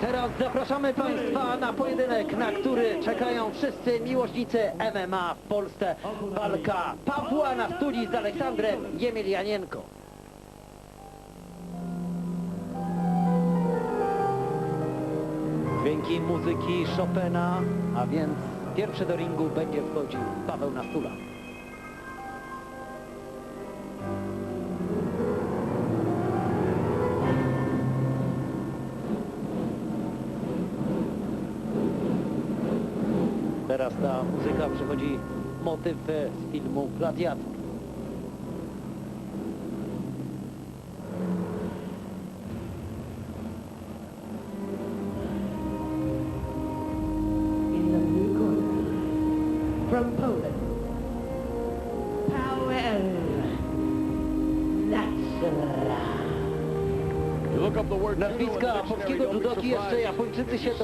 Teraz zapraszamy Państwa na pojedynek, na który czekają wszyscy miłośnicy MMA w Polsce. Walka Pawła na studii z Aleksandrem Jemilianienko. Dźwięki muzyki Chopina, a więc pierwszy do ringu będzie wchodził Paweł Nastula. Teraz ta muzyka przychodzi motyw e, z filmu Gladiator. in the blue corner. From Poland, Nastula. Nazwiska polskiego judoki jeszcze Japończycy się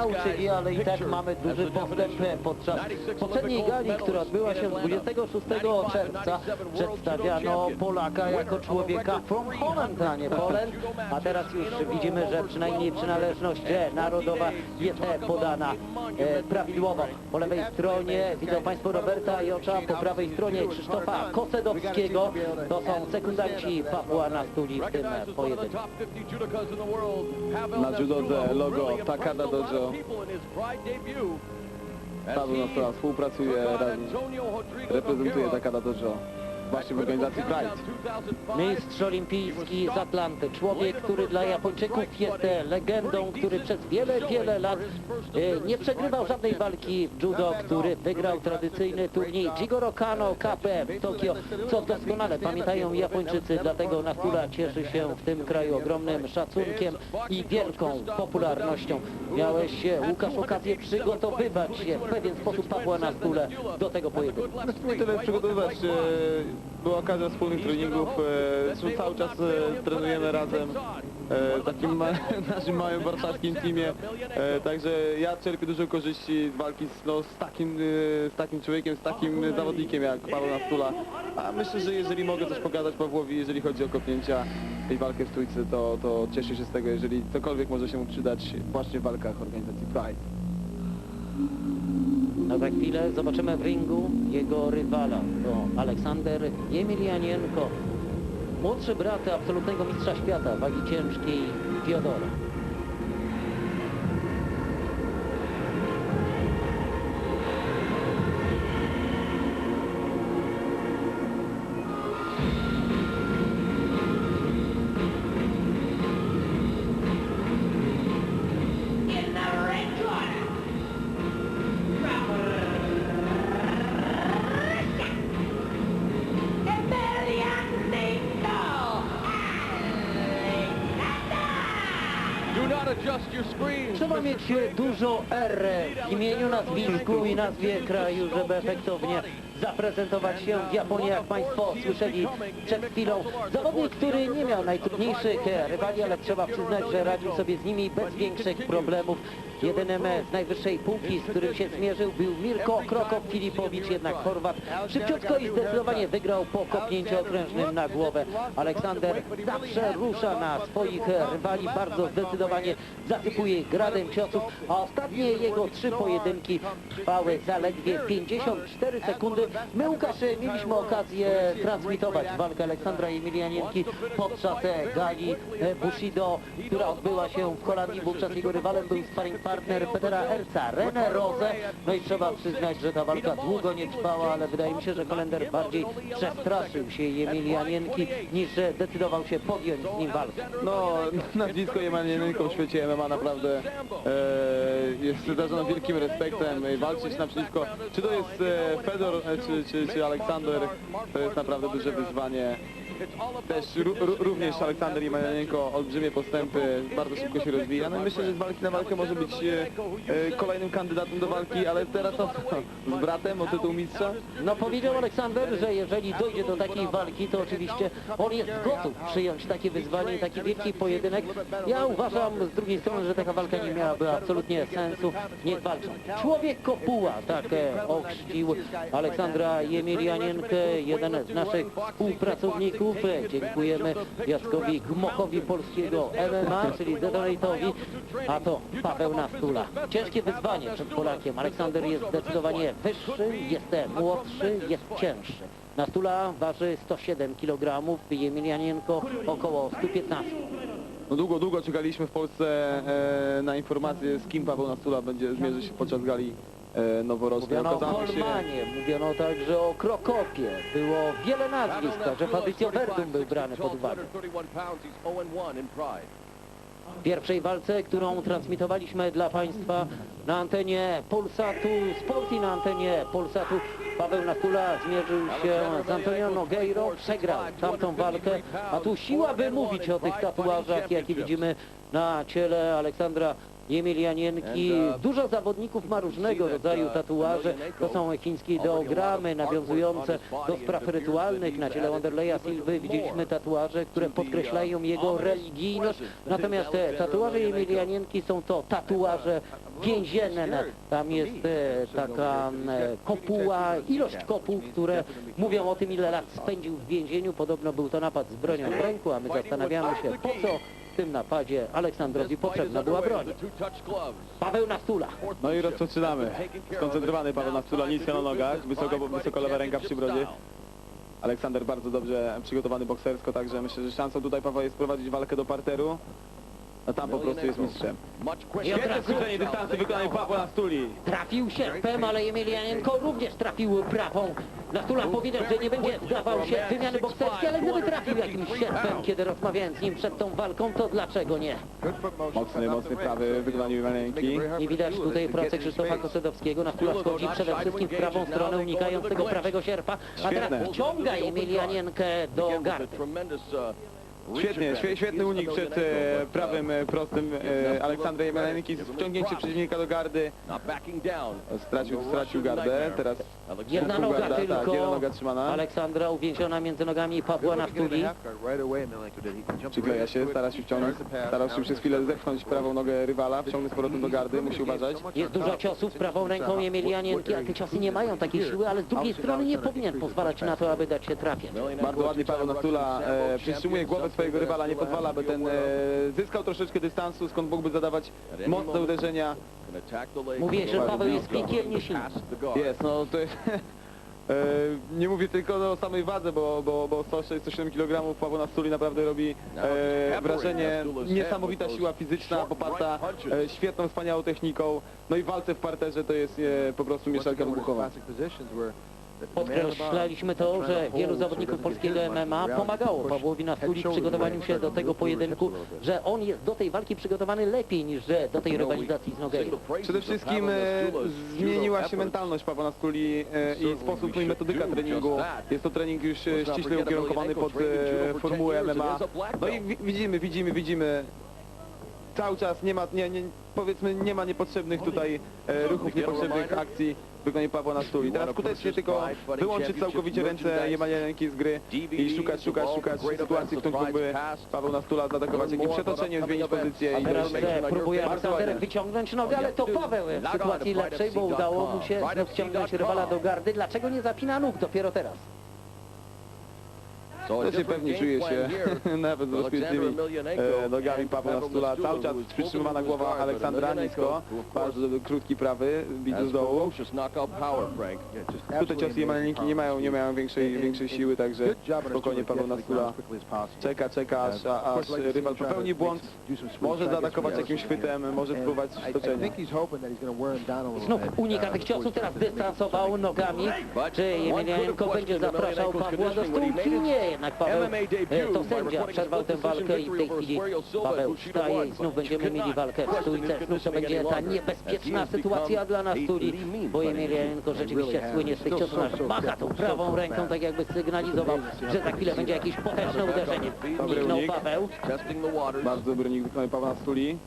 nauczyli, ale i tak mamy duży postęp podczas poprzedniej gali, która odbyła się 26 czerwca. Przedstawiano Polaka jako człowieka from Holland, a nie Poland, a teraz już widzimy, że przynajmniej przynależność e, narodowa jest e, podana e, prawidłowo. Po lewej stronie widzą Państwo Roberta Jocza, po prawej stronie Krzysztofa Kosedowskiego. To są sekundanci Pawła Nastuli w tym e, pojedynku. Na judodze logo Takada Dojo. Paweł Nastula współpracuje, razem, reprezentuje Takada Dojo właśnie w organizacji Pride. Mistrz olimpijski z Atlanty, człowiek, który dla Japończyków jest e, legendą, który przez wiele, wiele lat e, nie przegrywał żadnej walki w judo, który wygrał tradycyjny turniej Jigoro Kano KP w Tokio, co doskonale pamiętają Japończycy, dlatego Nastula cieszy się w tym kraju ogromnym szacunkiem i wielką popularnością. Miałeś, e, Łukasz, okazję przygotowywać się w pewien sposób Pawła Nastulę do tego pojedynku. Nie tyle przygotowywać, e, była okazja wspólnych treningów, e, cały czas e, trenujemy razem e, w takim ma, naszym małym warszawskim teamie, e, także ja czerpię dużo korzyści z walki z, no, z, takim, e, z takim człowiekiem, z takim zawodnikiem jak Paweł Nastula, a myślę, że jeżeli mogę coś pokazać Pawłowi, jeżeli chodzi o kopnięcia i walkę w trójce, to, to cieszę się z tego, jeżeli cokolwiek może się mu przydać właśnie w walkach organizacji Pride. A za chwilę zobaczymy w ringu jego rywala. To Aleksander Jemilianienko, młodszy brat absolutnego mistrza świata wagi ciężkiej Fiodora. Trzeba mieć dużo R w imieniu, nazwisku i nazwie kraju, żeby efektownie zaprezentować się w Japonii, jak Państwo słyszeli przed chwilą. Zawodnik, który nie miał najtrudniejszych rywali, ale trzeba przyznać, że radził sobie z nimi bez większych problemów. Jedynym z najwyższej półki, z którym się zmierzył, był Mirko Krokop-Filipowicz, jednak Chorwat szybciutko i zdecydowanie wygrał po kopnięciu okrężnym na głowę. Aleksander zawsze rusza na swoich rywali, bardzo zdecydowanie zasypuje gradem ciosów, a ostatnie jego trzy pojedynki trwały zaledwie 54 sekundy. My, Łukasz, mieliśmy okazję transmitować walkę Aleksandra Emilianienki podczas e, gali e, Bushido, która odbyła się w Holandii. Wówczas jego rywalem był sparring partner Petera Erca, René Rose. No i trzeba przyznać, że ta walka długo nie trwała, ale wydaje mi się, że Holender bardziej przestraszył się Emilianienki niż decydował się podjąć z nim walkę. No, nazwisko Jemanienko w świecie MMA naprawdę e, jest darzone wielkim respektem. E, Walczyć naprzeciwko, czy to jest e, Fedor, e, czy, czy, czy Aleksander, to jest naprawdę duże wyzwanie. Też ró- ró- również Aleksander Jemanienko olbrzymie postępy, bardzo szybko się rozwija. No i myślę, że z walki na walkę może być e, e, kolejnym kandydatem do walki, ale teraz to z bratem o tytuł mistrza. No powiedział Aleksander, że jeżeli dojdzie do takiej walki, to oczywiście on jest gotów przyjąć takie wyzwanie i taki wielki pojedynek. Ja uważam z drugiej strony, że taka walka nie miałaby absolutnie sensu. Niech walczą. Człowiek kopuła, tak e, ochrzcił Aleksandra Jemilianienkę, jeden z naszych współpracowników. Widzów. Dziękujemy Jackowi Gmochowi Polskiego MMA, czyli Detonatowi, a to Paweł Nastula. Ciężkie wyzwanie przed Polakiem. Aleksander jest zdecydowanie wyższy, jest młodszy, jest cięższy. Nastula waży 107 kg, Jemilianienko około 115. No długo, długo czekaliśmy w Polsce e, na informację z kim Paweł Nastula będzie zmierzy się podczas gali e, noworocznej. Mówiono o Okazało się, Kolmanie, mówiono także o Krokopie. Było wiele nazwisk, także Fabrizio Verdum był brany pod uwagę. W pierwszej walce, którą transmitowaliśmy dla Państwa na antenie Polsatu Sport i na antenie Polsatu Paweł Nastula zmierzył się z Antonio Nogueiro, przegrał tamtą walkę, a tu siła by mówić o tych tatuażach, jakie widzimy na ciele Aleksandra Jemilianienki. Dużo zawodników ma różnego rodzaju tatuaże. To są chińskie ideogramy nawiązujące do spraw rytualnych. Na ciele Wanderleya Silwy widzieliśmy tatuaże, które podkreślają jego religijność. Natomiast te tatuaże Jemilianienki są to tatuaże więzienne. Tam jest e, taka kopuła, ilość kopuł, które mówią o tym, ile lat spędził w więzieniu. Podobno był to napad z bronią w ręku, a my zastanawiamy się, po co tym napadzie Aleksandrowi potrzebna była broń. Paweł Nastula. No i rozpoczynamy. Skoncentrowany Paweł Nastula, nisko na nogach, wysoko, wysoko lewa ręka przy brodzie. Aleksander bardzo dobrze przygotowany boksersko, także myślę, że szansą tutaj Paweł jest prowadzić walkę do parteru. A tam po prostu jest mistrzem. Świetne skrócenie dystansu wykonanie Pawła Nastuli. Trafił sierpem, ale Emilianienko również trafił prawą. Nastula powiedział, że nie będzie wdawał się w wymiany bokserskie, ale gdyby trafił jakimś sierpem, kiedy rozmawiałem z nim przed tą walką, to dlaczego nie? Mocny, mocny prawy w wykonaniu ręki. Nie widać tutaj pracy Krzysztofa Kosedowskiego. Nastula wchodzi przede wszystkim w prawą stronę, unikając tego prawego sierpa, a teraz wciąga Emilianienkę do gardy. Świetnie, świe- świetny unik przed e, prawym e, prostym e, Aleksandra Jemelenki. Wciągnięcie przeciwnika do gardy. Stracił, stracił gardę. Teraz Jedna pół noga garda, tak, jedna tylko noga trzymana. Aleksandra uwięziona między nogami Pawła Nastuli. Przykleja się, stara się wciągnąć, starał się przez chwilę zepchnąć prawą nogę rywala, wciągnąć z powrotem do gardy, musi uważać. Jest dużo ciosów prawą ręką Emilianienki, a te ciosy nie mają takiej siły, ale z drugiej strony nie powinien pozwalać na to, aby dać się trafiać. Bardzo ładnie Paweł Nastula e, przytrzymuje głowę swojego rywala, nie pozwala, by ten e, zyskał troszeczkę dystansu, skąd mógłby zadawać mocne uderzenia. Mówię, że Paweł jest piekielnie silny. Jest, no to jest... E, nie mówię tylko o samej wadze, bo, bo, bo 106-107 kg Paweł Nastuli naprawdę robi e, wrażenie. Niesamowita siła fizyczna, poparta e, świetną, wspaniałą techniką. No i walce w parterze to jest e, po prostu mieszanka wybuchowa. Podkreślaliśmy to, że wielu zawodników polskiego MMA pomagało Pawłowi Nastuli w przygotowaniu się do tego pojedynku, że on jest do tej walki przygotowany lepiej niż że do tej rywalizacji z Nogueirą. Przede wszystkim e, zmieniła się mentalność Pawła Nastuli e, i sposób i metodyka treningu. Jest to trening już e, ściśle ukierunkowany pod e, formułę MMA. No i wi- widzimy, widzimy, widzimy. Cały czas nie ma, nie, nie, powiedzmy, nie ma niepotrzebnych tutaj e, ruchów, niepotrzebnych akcji w wykonaniu Pawła Nastuli. Teraz skutecznie tylko wyłączyć całkowicie ręce Jemanienki z gry i szukać, szukać, szukać sytuacji, w której mógłby Paweł Nastula zaatakować jakimś przetoczeniem, zmienić pozycję i teraz próbuje Bardzo Aleksander ładnie. wyciągnąć nogę, ale to Paweł w sytuacji lepszej, bo udało mu się wciągnąć rywala do gardy. Dlaczego nie zapina nóg dopiero teraz? To się pewnie czuje się nawet z rozpiętymi e, nogami Pawła Nastula. Cały czas przytrzymywana głowa Aleksandra nisko. Bardzo krótki prawy, bity z dołu. Tutaj ciosy Jemeniki nie mają, nie mają większej, większej siły, także spokojnie Paweł Nastula czeka, czeka, aż, aż rywal popełni błąd. Może zaatakować jakimś chwytem, może spróbować stoczenia. Znów unika tych ciosów, teraz dystansował nogami. Czy Jemilianenko będzie zapraszał Pawła do stójki? Nie, jednak Paweł, e, to sędzia przerwał tę walkę i w tej chwili Paweł wstaje i znów będziemy mieli walkę w stójce. Znów to będzie ta niebezpieczna sytuacja dla nas Tuli, bo Jemilianenko rzeczywiście słynie z tych ciosów, aż macha tą prawą ręką, tak jakby sygnalizował, że za chwilę będzie jakieś potężne uderzenie. Niknął. Paweł. Bardzo dobry nik wykonany Pawła Nastuli.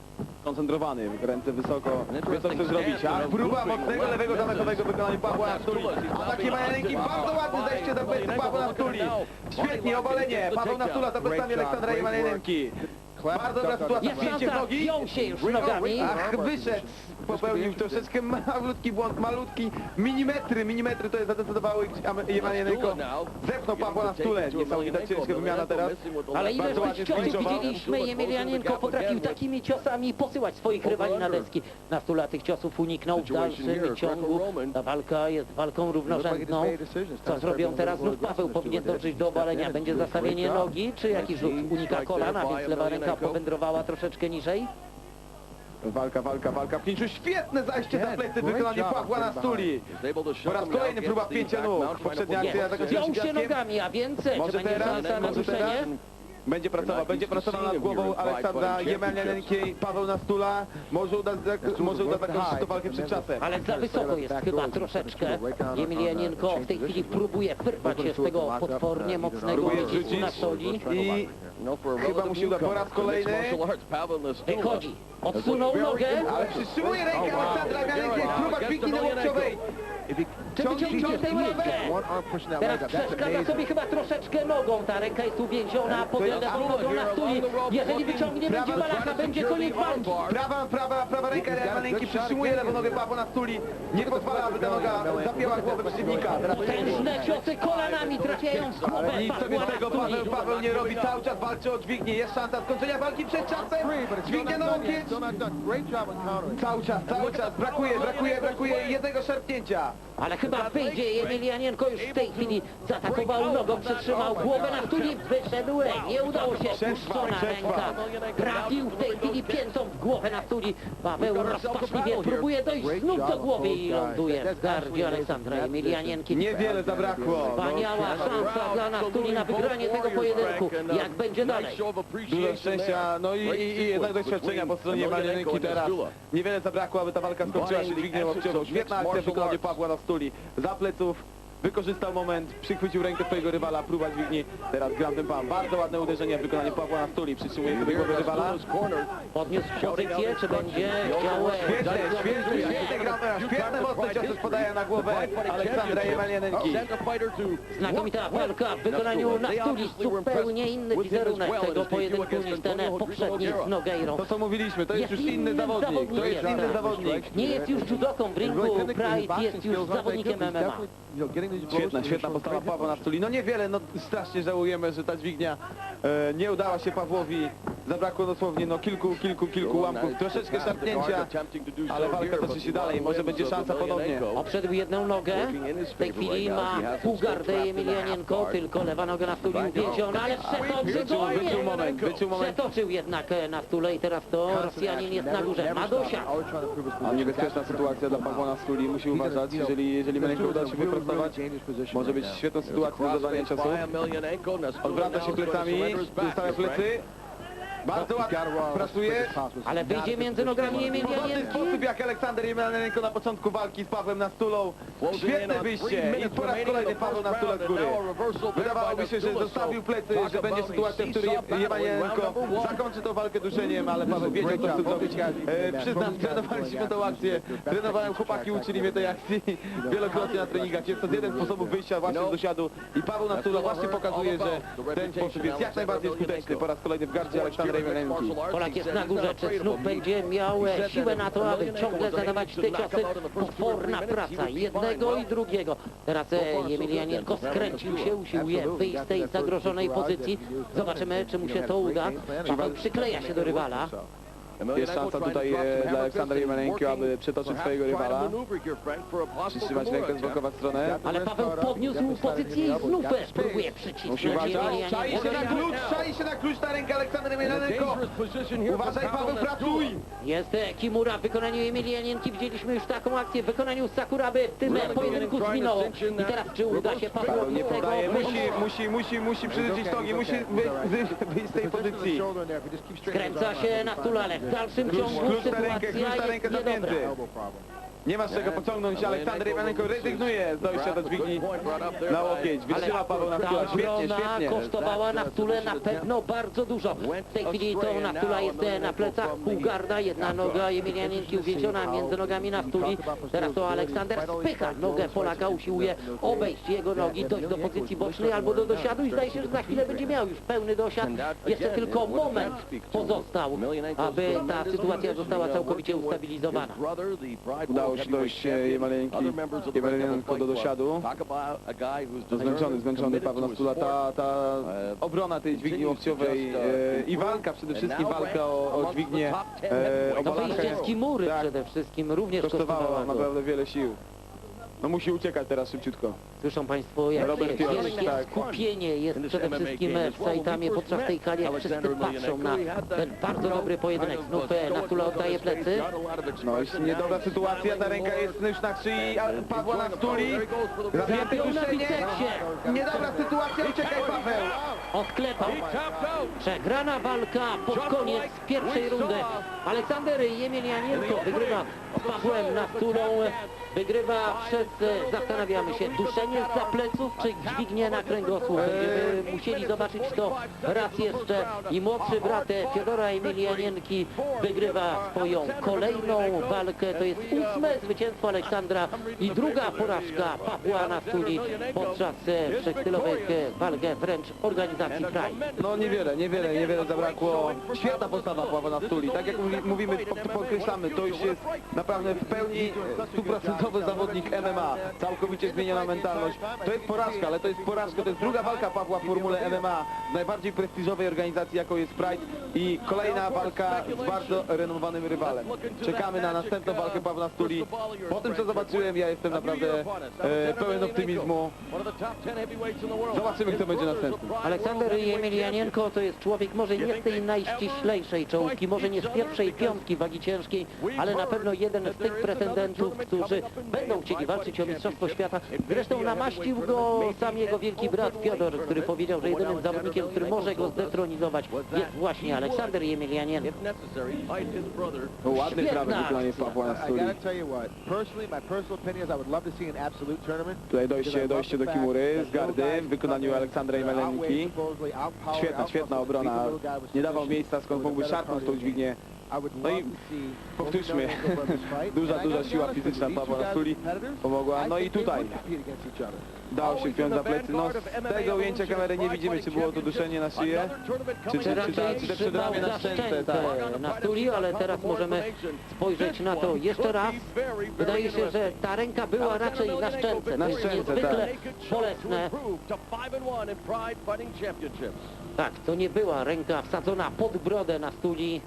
Koncentrowany, ręce wysoko, wie co chce zrobić. A próba mocnego lewego zametowego wykonania Pawła Nastuli. Ataki Majanenki, bardzo ładne zejście do plecy Pawła Nastuli. Świetnie, obalenie. Paweł Nastula za plecami Aleksandra Majanenki. Bardzo dobra sytuacja, wpięcie w nogi. wziął się już nogami. Ach, wyszedł. Popełnił troszeczkę malutki błąd, malutki milimetry, milimetry to jest zadecydowały Jemanienko. Zepnął Pawła na stule, niesamowita ciężka wymiana teraz. Ale ile Bardzo tych ciosów widzieliśmy, Emilianienko potrafił takimi ciosami posyłać swoich rywali na deski. Nastula tych ciosów uniknął w dalszym ciągu. Ta walka jest walką równorzędną. Co zrobią teraz? Znów Paweł powinien dążyć do obalenia. Będzie zastawienie nogi, czy jakiś rzut unika kolana, więc lewa ręka powędrowała troszeczkę niżej. Walka, walka, walka w pięciu. Świetne zajście za plecy w wykonaniu Pawła na stuli. Po raz kolejny próba wpięcia nóg. Poprzednia akcja zakończyła się Wziął się fiaskiem. nogami, a więc czy Może będzie teraz, szansa na może teraz? duszenie? Będzie pracował, będzie pracował nad głową Aleksandra Jemanianenki, Paweł na stula. Może uda, może uda zakończyć tę walkę przed czasem. Ale za wysoko jest chyba troszeczkę. Emilianienko w tej chwili próbuje wyrwać się z tego potwornie mocnego Próbuje wycisku na rzucić soli. i chyba mu się uda po raz kolejny. Wychodzi, odsunął nogę. Ale przytrzymuje rękę Aleksandra Jemanianenki, próba dźwigni łokciowej. Czy wyciągnie tę rękę? Teraz przeszkadza sobie chyba troszeczkę nogą. Ta ręka jest uwięziona pod lewą nogą na stuli. Jeżeli wyciągnie będzie balacha, będzie koniec walki. Prawa, prawa, prawa ręka Jemanianenki przytrzymuje lewą nogę Pawła na stuli. Nie pozwala, aby ta noga zapięła głowę przeciwnika. Teraz Tężne ciosy kolanami trafiają w głowę Nic sobie z tego. Paweł, Paweł nie robi, cały czas walczy o dźwignię, jest szansa skończenia walki przed czasem, dźwignia na łokieć, cały czas, cały czas, brakuje, brakuje, brakuje jednego szarpnięcia. Ale chyba wyjdzie Emilianienko już w tej chwili zaatakował nogą, przytrzymał głowę na stuli, wyszedł, nie udało się, puszczona ręka, trafił w tej chwili piętą w głowę na stuli, Paweł rozpaczliwie próbuje dojść znów do głowy i ląduje w gardzie Aleksandra Emilianienki. Niewiele zabrakło. No, Wspaniała szansa dla Nastuli na wygranie tego pojedynku. Jak będzie dalej? Dużo szczęścia, no i, i, i jednak doświadczenia po stronie Marianenki teraz. Niewiele zabrakło, aby ta walka skończyła się dźwignią łokciową. Świetna akcja w wykonaniu Pawła na stuli. Za pleców, wykorzystał moment, przychwycił rękę swojego rywala, próba dźwigni. Teraz Grandem Pan. Bardzo ładne uderzenie w wykonaniu Pawła na stuli. Przytrzymuje sobie głowę rywala. Podniósł pozycję, czy będzie chciał... Świetne, świetne, świetne Grandem. Świetne mocne ciosy spadają na głowę Aleksandra Jemanianenki. Znakomita walka w wykonaniu Nastuli, zupełnie inny wizerunek tego pojedynku niż ten poprzedni z Nogueirą. To co mówiliśmy, to jest już Jest inny innym zawodnik. To jest inny zawodnik. Nie jest już judoką w ringu, Pride jest już zawodnikiem MMA. Świetna, świetna postawa Pawła na stuli. No niewiele, no strasznie żałujemy, że ta dźwignia e, nie udała się Pawłowi. Zabrakło dosłownie no kilku, kilku, kilku ułamków, troszeczkę szarpnięcia, ale walka toczy się dalej, może będzie szansa ponownie. Obszedł jedną nogę, w tej chwili ma pół gardę Emilianienko, tylko lewa noga na stuli uwięziona, ale przetoczył Wyczuł, moment, wyczuł moment. Przetoczył jednak e, na stule i teraz to Rosjanin jest na górze. Madosia. A niebezpieczna sytuacja dla Pawła na stuli, musi uważać, jeżeli, jeżeli Melenko uda się wyprostować, może być świetną sytuacją do dodania czasu. Odwraca się plecami, ustawia plecy. Bardzo ładnie pracuje. Ale wyjdzie między nogami Podobny Emilianienki. sposób jak Aleksander Jemelenko na początku walki z Pawłem na stulą. Świetne wyjście i po raz kolejny Paweł na stulę z góry. Wydawałoby się, że zostawił plecy, że będzie sytuacja, w której Jemelenko zakończy tą walkę duszeniem, ale Paweł wiedział, co chce zrobić. E, przyznam, trenowaliśmy tą akcję. Trenowałem, chłopaki uczyli mnie tej akcji wielokrotnie na treningach. Jest to jeden z sposobów wyjścia właśnie z dosiadu. I Paweł na stulę właśnie pokazuje, że ten sposób jest jak najbardziej skuteczny. Po raz kolejny w gardzie Aleksandra Jemelenki. Polak jest na górze, czy znów będzie miał e, siłę na to, aby ciągle zadawać te ciosy. Potworna praca jednego i drugiego. Teraz e, Emilianienko skręcił się, usiłuje wyjść z tej zagrożonej pozycji. Zobaczymy, czy mu się to uda. Paweł przykleja się do rywala. Jest szansa tutaj e, dla Aleksandra Jemelenki, aby przetoczyć swojego rywala. Przytrzymać rękę, zblokować stronę. Ale Paweł podniósł pozycję i znów e, próbuje Musi przycisnąć uważać. Czai się na klucz, czai się na klucz na rękę Aleksandra Jemelenko. Uważaj Paweł, pracuj! Jest e, Kimura w wykonaniu Emilianienki. Widzieliśmy już taką akcję w wykonaniu Sakuraby w tym e, pojedynku z. I teraz czy uda się Paweł Pawłowi nie podaje, musi, musi, musi, musi przyrzucić nogi, musi wyjść, wyjść z tej pozycji. Skręca się na stulale. W dalszym ciągu sytuacja jest niedobra. Nie ma z czego pociągnąć, Aleksander Iwanenko rezygnuje z dojścia do dźwigni na łokieć. Wytrzyma Paweł na stula, świetnie, świetnie. kosztowała na stule na pewno bardzo dużo. W tej chwili to na stula jest e, na plecach półgarda, jedna noga Emilianienki uwięziona między nogami na stuli. Teraz to Aleksander spycha nogę Polaka, usiłuje obejść jego nogi, dojść do pozycji bocznej albo do dosiadu i zdaje się, że za chwilę będzie miał już pełny dosiad. Jeszcze tylko moment pozostał, aby ta sytuacja została całkowicie ustabilizowana. Udało się dojść e, Jemaleńki, Jemaleńko do dosiadu. Zmęczony, zmęczony Paweł na stula. Ta, ta obrona tej dźwigni łokciowej e, i walka, przede wszystkim walka o, o dźwignię e, o To Polaka wyjście z Kimury tak, przede wszystkim również kosztowało kosztowało naprawdę wiele sił. No musi uciekać teraz szybciutko. Słyszą Państwo, jak Robert jest Pierce, wielkie tak. skupienie jest przede wszystkim w Saitamie podczas tej kali, jak wszyscy patrzą na ten bardzo dobry pojedynek. Znów e, na Tula oddaje plecy. No jest niedobra sytuacja, ta ręka jest już na szyi Pawła na stuli. Zapięte Zapiął na duszenie. Niedobra sytuacja, uciekaj Paweł. Odklepał. Przegrana walka pod koniec pierwszej rundy. Aleksander Jemienianienko wygrywa z Pawłem na stulą. Wygrywa przez, zastanawiamy się, duszenie za pleców czy dźwignię na kręgosłup. Musieli zobaczyć to raz jeszcze. I młodszy brat Fiodora Emilianienki wygrywa swoją kolejną walkę. To jest ósme zwycięstwo Aleksandra i druga porażka Pawła na stuli podczas e, wszechstylowych e, walk wręcz organizacji Pride. No niewiele, niewiele, niewiele zabrakło. Świetna postawa Pawła na stuli. Tak jak mówi- mówimy, po- podkreślamy, to już jest naprawdę w pełni stuprocentowy zawodnik MMA. Całkowicie zmieniona mentalność. To jest porażka, ale to jest porażka. To jest druga walka Pawła w formule MMA w najbardziej prestiżowej organizacji, jaką jest Pride i kolejna walka z bardzo renomowanym rywalem. Czekamy na następną walkę Pawła stuli. Po tym, co zobaczyłem, ja jestem naprawdę e, pełen optymizmu. Zobaczymy, kto będzie następny. Aleksander Jemilianienko to jest człowiek może nie z tej najściślejszej czołówki, może nie z pierwszej piątki wagi ciężkiej, ale na pewno jeden z tych pretendentów, którzy będą chcieli walczyć o Mistrzostwo Świata. Zresztą namaścił go sam jego wielki brat Fiodor, który powiedział, że jedynym zawodnikiem, który może go zdetronizować jest właśnie Aleksander Jemilianienko. No, ładny prawy wykonanie. Pawła na I stuli. gotta tell you what, personally, my personal opinion is I would love to see an absolute tournament. Tutaj dojście, dojście do Kimury z gardy w wykonaniu Aleksandra Imeleniki. Świetna, świetna obrona. Nie dawał miejsca, skąd mógłby szarpnąć tą dźwignię. No i powtórzmy, duża, duża siła fizyczna Pawła na stuli pomogła. No i tutaj dało się wpiąć za plecy. No z tego ujęcia kamery nie widzimy, czy było to duszenie na szyję, czy, czy, Czy czy, ta, czy te przedramię na szczęce. Tak. na stuli, ale teraz możemy spojrzeć na to jeszcze raz. Wydaje się, że ta ręka była raczej na szczęce. Na To jest szczęce, niezwykle bolesne. Tak, to nie była ręka wsadzona pod brodę na stuli.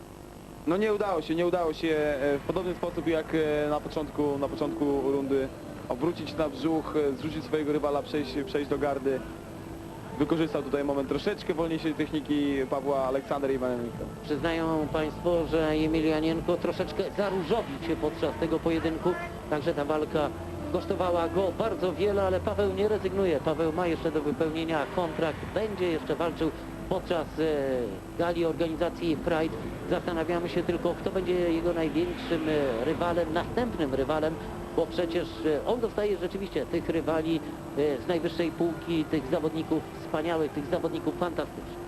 No nie udało się, nie udało się e, w podobny sposób jak e, na początku, na początku rundy obrócić na brzuch, e, zrzucić swojego rywala, przejść, przejść do gardy. Wykorzystał tutaj moment troszeczkę wolniejszej techniki Pawła Aleksander Iwanenko. Przyznają Państwo, że Emilianienko troszeczkę zaróżowił się podczas tego pojedynku, także ta walka kosztowała go bardzo wiele, ale Paweł nie rezygnuje. Paweł ma jeszcze do wypełnienia kontrakt, będzie jeszcze walczył podczas e, gali organizacji Pride. Zastanawiamy się tylko, kto będzie jego największym e, rywalem, następnym rywalem, bo przecież e, on dostaje rzeczywiście tych rywali z najwyższej półki, tych zawodników wspaniałych, tych zawodników fantastycznych.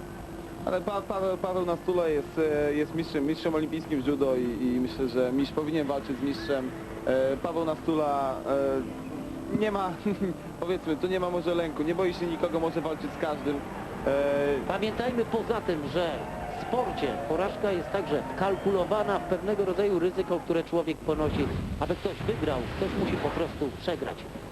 Ale pa, Paweł, Paweł na stule jest, jest mistrzem, mistrzem olimpijskim w judo i, i myślę, że mistrz powinien walczyć z mistrzem. Paweł na stula e, nie ma, powiedzmy, tu nie ma może lęku, nie boi się nikogo, może walczyć z każdym. E, Pamiętajmy poza tym, że w sporcie porażka jest także kalkulowana w pewnego rodzaju ryzyko, które człowiek ponosi. Aby ktoś wygrał, ktoś musi po prostu przegrać.